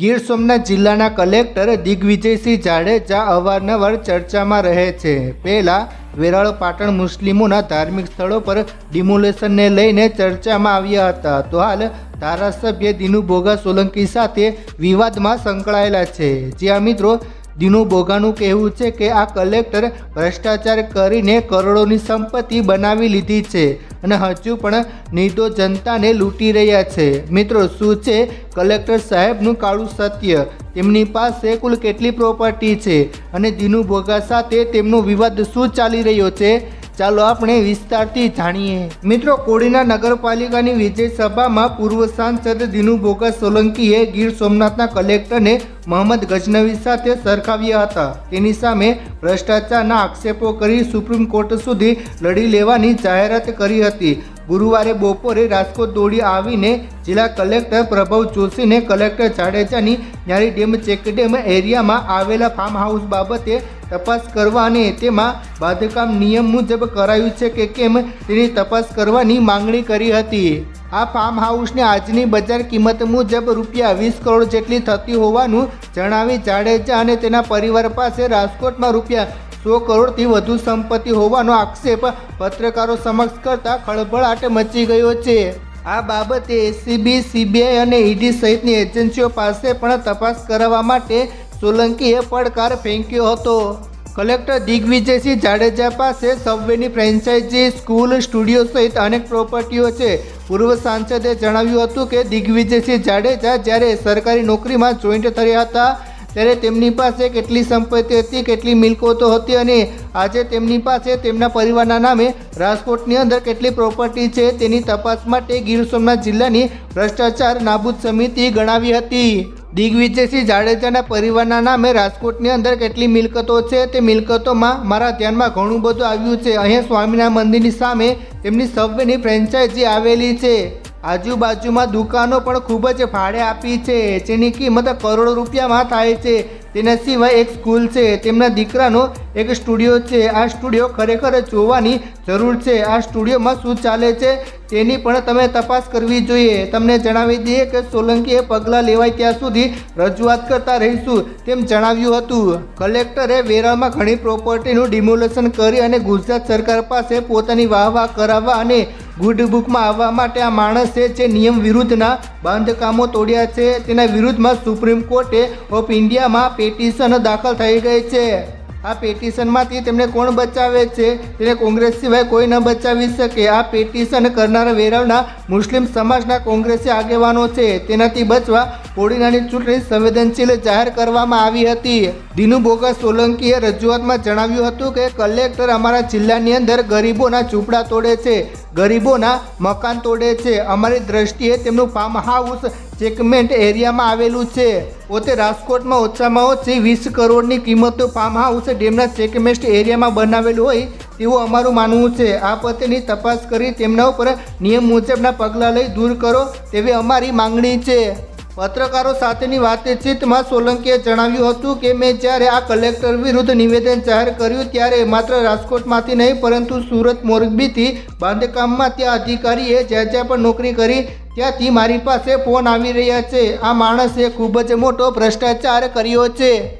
ગીર સોમનાથ જિલ્લાના કલેક્ટર દિગ્વિજયસિંહ જાડેજા અવારનવાર ચર્ચામાં રહે છે. પહેલાં વેરાળ પાટણ મુસ્લિમોના ધાર્મિક સ્થળો પર ડિમોલેશનને લઈને ચર્ચામાં આવ્યા હતા. તો હાલ ધારાસભ્ય દિનુ બોગા સોલંકી સાથે વિવાદમાં સંકળાયેલા છે. જ્યાં મિત્રો, દિનુ બોગાનું કહેવું છે કે આ કલેક્ટર ભ્રષ્ટાચાર કરીને કરોડોની સંપત્તિ બનાવી લીધી છે. અને હજુ પણ નિર્દોષ જનતાને લૂંટી રહ્યા છે. મિત્રો, શું છે? કલેક્ટર સાહેબનું કાળું સત્ય. તેમની પાસે કુલ કેટલી પ્રોપર્ટી છે? અને જીનુ ભોગા સાથે તેમનો વિવાદ શું ચાલી રહ્યો છે? ચાલો આપણે વિસ્તારથી જાણીએ. મિત્રો, કોડીના નગરપાલિકાની વિજય સભામાં પૂર્વ સાંસદ દિનુભોગા સોલંકીએ ગીર સોમનાથના કલેક્ટરને મોહમ્મદ ગજનવી સાથે સરખાવ્યા હતા. તેની સામે ભ્રષ્ટાચારના આક્ષેપો કરી સુપ્રીમ કોર્ટ સુધી લડી લેવાની જાહેરાત કરી હતી. ગુરુવારે બપોરે રાજકોટ દોડી આવીને જિલ્લા કલેક્ટર પ્રભવ જોશીને કલેક્ટર જાડેજાની ન્યારી ડેમ ચેકડેમ એરિયામાં આવેલા ફાર્મ હાઉસ બાબતે તપાસ કરવા અને તેમાં બાંધકામ નિયમ મુજબ કરાયું છે કે કેમ તેની તપાસ કરવાની માંગણી કરી હતી. આ ફાર્મ હાઉસને આજની બજાર કિંમત મુજબ રૂપિયા વીસ કરોડ જેટલી થતી હોવાનું જણાવી જાડેજા અને તેના પરિવાર પાસે રાજકોટમાં રૂપિયા સો કરોડથી વધુ સંપત્તિ હોવાનો આક્ષેપ પત્રકારો સમક્ષ કરતા ખળભળાટ મચી ગયો છે. આ બાબતે એસીબી સીબીઆઈ અને ઈડી સહિતની એજન્સીઓ પાસે પણ તપાસ કરાવવા માટે સોલંકીએ પડકાર ફેંક્યો હતો. કલેક્ટર દિગ્વિજયસિંહ જાડેજા પાસે સબવેની ફ્રેન્ચાઇઝી, સ્કૂલ, સ્ટુડિયો સહિત અનેક પ્રોપર્ટીઓ છે. પૂર્વ સાંસદે જણાવ્યું હતું કે દિગ્વિજયસિંહ જાડેજા જ્યારે સરકારી નોકરીમાં જોઈન્ટ થયા હતા, ત્યારે તેમની પાસે કેટલી સંપત્તિ હતી, કેટલી મિલકતો હતી અને આજે તેમની પાસે તેમના પરિવારના નામે રાજકોટની અંદર કેટલી પ્રોપર્ટી છે તેની તપાસ માટે ગીર સોમનાથ જિલ્લાની ભ્રષ્ટાચાર નાબૂદ સમિતિ ગણાવી હતી. દિગ્વિજયસિંહ જાડેજાના પરિવારના નામે રાજકોટની અંદર કેટલી મિલકતો છે તે મિલકતોમાં મારા ધ્યાનમાં ઘણું બધું આવ્યું છે. અહીંયા સ્વામિનારાયણ મંદિરની સામે તેમની સબવેની ફ્રેન્ચાઇઝી આવેલી છે. આજુબાજુમાં દુકાનો પણ ખૂબ જ ભાડે આપી છે. જેની કિંમત કરોડો રૂપિયામાં થાય છે. તેના સિવાય એક સ્કૂલ છે. તેમના દીકરાનો એક સ્ટુડિયો છે. આ સ્ટુડિયો ખરેખર જોવાની જરૂર છે. આ સ્ટુડિયોમાં શું ચાલે છે તેની પણ તમે તપાસ કરવી જોઈએ. તમને જણાવી દઈએ કે સોલંકીએ પગલાં લેવાય ત્યાં સુધી રજૂઆત કરતા રહીશું તેમ જણાવ્યું હતું. કલેક્ટરે વેરામાં ઘણી પ્રોપર્ટીનું ડિમોલેશન કરી અને ગુજરાત સરકાર પાસે પોતાની વાહ વાહ કરાવવા અને ગુડ બુકમાં આવવા માટે આ માણસે જે નિયમ વિરુદ્ધના બાંધકામો તોડ્યા છે. તેના વિરુદ્ધમાં સુપ્રીમ કોર્ટે ઓફ ઇન્ડિયામાં પેટિશન દાખલ થઈ ગઈ છે. આ પેટિશનમાંથી તેમને કોણ બચાવે છે? તેને કોંગ્રેસ સિવાય કોઈ ન બચાવી શકે. આ પેટિશન કરનારા વેરાવના મુસ્લિમ સમાજના કોંગ્રેસી આગેવાનો છે. તેનાથી બચવા કોડીનાની ચૂંટણી સંવેદનશીલ જાહેર કરવામાં આવી હતી. દિનુ બોગા સોલંકીએ રજૂઆતમાં જણાવ્યું હતું કે, કલેક્ટર અમારા જિલ્લાની અંદર ગરીબોના ઝૂંપડા તોડે છે, ગરીબોના મકાન તોડે છે. અમારી દ્રષ્ટિએ તેમનું ફાર્મ હાઉસ ચેકમેન્ટ એરિયામાં આવેલું છે. પોતે રાજકોટમાં ઓછામાં ઓછી વીસ કરોડની કિંમતનું ફાર્મ હાઉસ ડેમના ચેકમેસ્ટ એરિયામાં બનાવેલું હોય તેવું અમારું માનવું છે. આ પતેની તપાસ કરી તેમના ઉપર નિયમ મુજબના પગલાં લઈ દૂર કરો તેવી અમારી માંગણી છે. પત્રકારો સાથેની વાતચીતમાં સોલંકીએ જણાવ્યું હતું કે, મેં જ્યારે આ કલેક્ટર વિરુદ્ધ નિવેદન જાહેર કર્યું ત્યારે માત્ર રાજકોટમાંથી નહીં, પરંતુ સુરત મોરબીથી બાંધકામમાં ત્યાં અધિકારીએ જ્યાં જ્યાં પણ નોકરી કરી, ત્યાંથી મારી પાસે ફોન આવી રહ્યા છે. આ માણસે ખૂબ જ મોટો ભ્રષ્ટાચાર કર્યો છે.